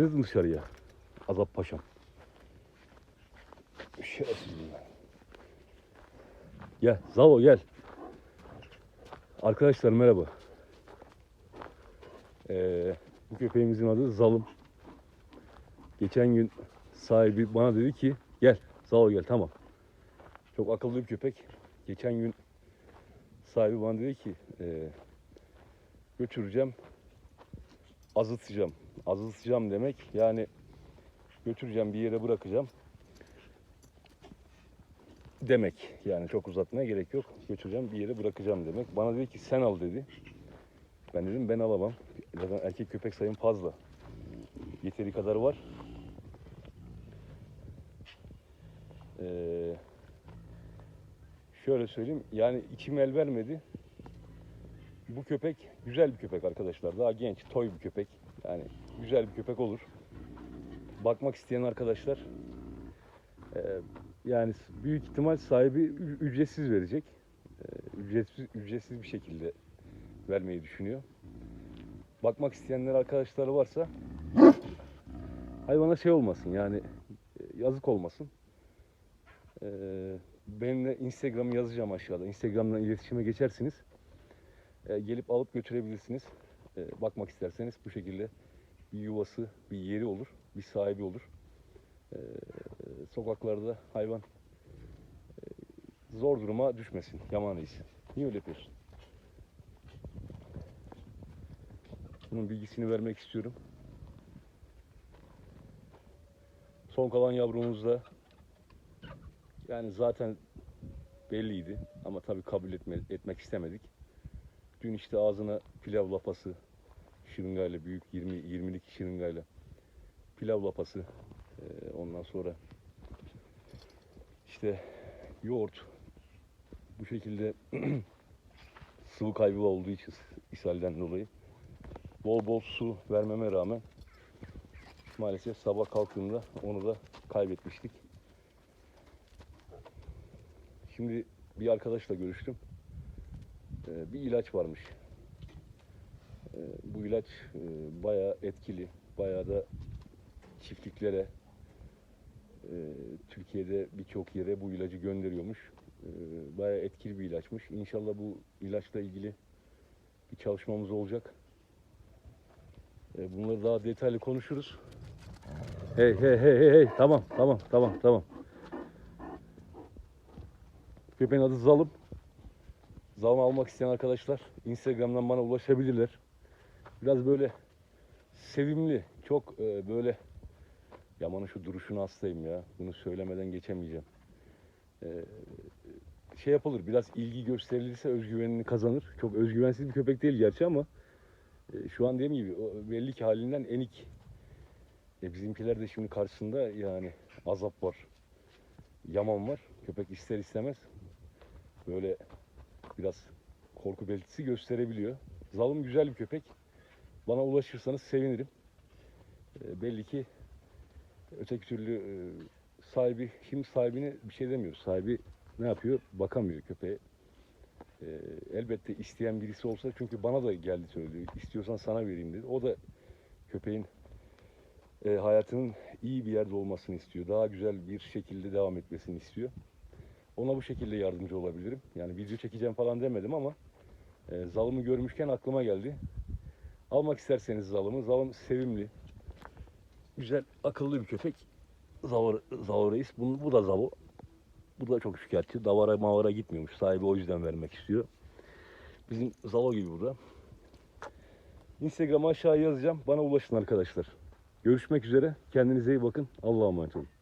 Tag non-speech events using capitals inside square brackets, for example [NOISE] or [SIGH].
Çıktınız dışarıya? Azap Paşam. Şerefsiz bunlar. Gel Zalo gel. Arkadaşlar merhaba. Ee, bu köpeğimizin adı Zalım. Geçen gün sahibi bana dedi ki gel Zalo gel tamam. Çok akıllı bir köpek. Geçen gün sahibi bana dedi ki e, götüreceğim azıtacağım. Azıtacağım demek yani götüreceğim bir yere bırakacağım demek. Yani çok uzatmaya gerek yok. Götüreceğim bir yere bırakacağım demek. Bana dedi ki sen al dedi. Ben dedim ben alamam. Zaten erkek köpek sayım fazla. Yeteri kadar var. Ee, şöyle söyleyeyim. Yani içim el vermedi. Bu köpek güzel bir köpek arkadaşlar. Daha genç, toy bir köpek. Yani güzel bir köpek olur. Bakmak isteyen arkadaşlar e, yani büyük ihtimal sahibi ücretsiz verecek. E, ücretsiz ücretsiz bir şekilde vermeyi düşünüyor. Bakmak isteyenler arkadaşları varsa hayvana şey olmasın yani e, yazık olmasın. E, benimle Instagram'ı yazacağım aşağıda. Instagram'dan iletişime geçersiniz. E, gelip alıp götürebilirsiniz. E, bakmak isterseniz bu şekilde bir yuvası, bir yeri olur, bir sahibi olur. E, sokaklarda hayvan zor duruma düşmesin, yaman reis. Niye öyle yapıyorsun? Bunun bilgisini vermek istiyorum. Son kalan yavrumuz da yani zaten belliydi ama tabii kabul etme, etmek istemedik. Dün işte ağzına pilav lapası şırıngayla büyük 20 20'lik şırıngayla pilav lapası eee, ondan sonra işte yoğurt bu şekilde [CLEARS THROAT] sıvı kaybı olduğu için ishalden dolayı bol bol su vermeme rağmen maalesef sabah kalktığımda onu da kaybetmiştik. Şimdi bir arkadaşla görüştüm. Ee, bir ilaç varmış. Ee, bu ilaç e, bayağı etkili, bayağı da çiftliklere, e, Türkiye'de birçok yere bu ilacı gönderiyormuş. Ee, bayağı etkili bir ilaçmış. İnşallah bu ilaçla ilgili bir çalışmamız olacak. Bunları daha detaylı konuşuruz. Hey hey hey hey hey tamam tamam tamam tamam. Köpeğin adı Zalım. Zalım almak isteyen arkadaşlar Instagram'dan bana ulaşabilirler. Biraz böyle sevimli, çok e, böyle Yaman'ın şu duruşuna hastayım ya. Bunu söylemeden geçemeyeceğim. E, şey yapılır, biraz ilgi gösterilirse özgüvenini kazanır. Çok özgüvensiz bir köpek değil gerçi ama e, şu an dediğim gibi belli ki halinden enik. E, bizimkiler de şimdi karşısında yani azap var. Yaman var. Köpek ister istemez böyle biraz korku belirtisi gösterebiliyor. Zalım güzel bir köpek. Bana ulaşırsanız sevinirim. E, belli ki öteki türlü e, sahibi, şimdi sahibine bir şey demiyor. Sahibi ne yapıyor? Bakamıyor köpeğe. E, elbette isteyen birisi olsa çünkü bana da geldi söyledi. İstiyorsan sana vereyim dedi. O da köpeğin e, hayatının iyi bir yerde olmasını istiyor. Daha güzel bir şekilde devam etmesini istiyor. Ona bu şekilde yardımcı olabilirim. Yani video çekeceğim falan demedim ama e, zalımı görmüşken aklıma geldi. Almak isterseniz zalımı. Zalım sevimli. Güzel, akıllı bir köpek. Zavur, Zavur. Bu, bu da Zavo. Bu da çok şikayetçi. Davara mavara gitmiyormuş. Sahibi o yüzden vermek istiyor. Bizim Zalo gibi bu da. Instagram'a aşağı yazacağım. Bana ulaşın arkadaşlar. Görüşmek üzere. Kendinize iyi bakın. Allah'a emanet olun.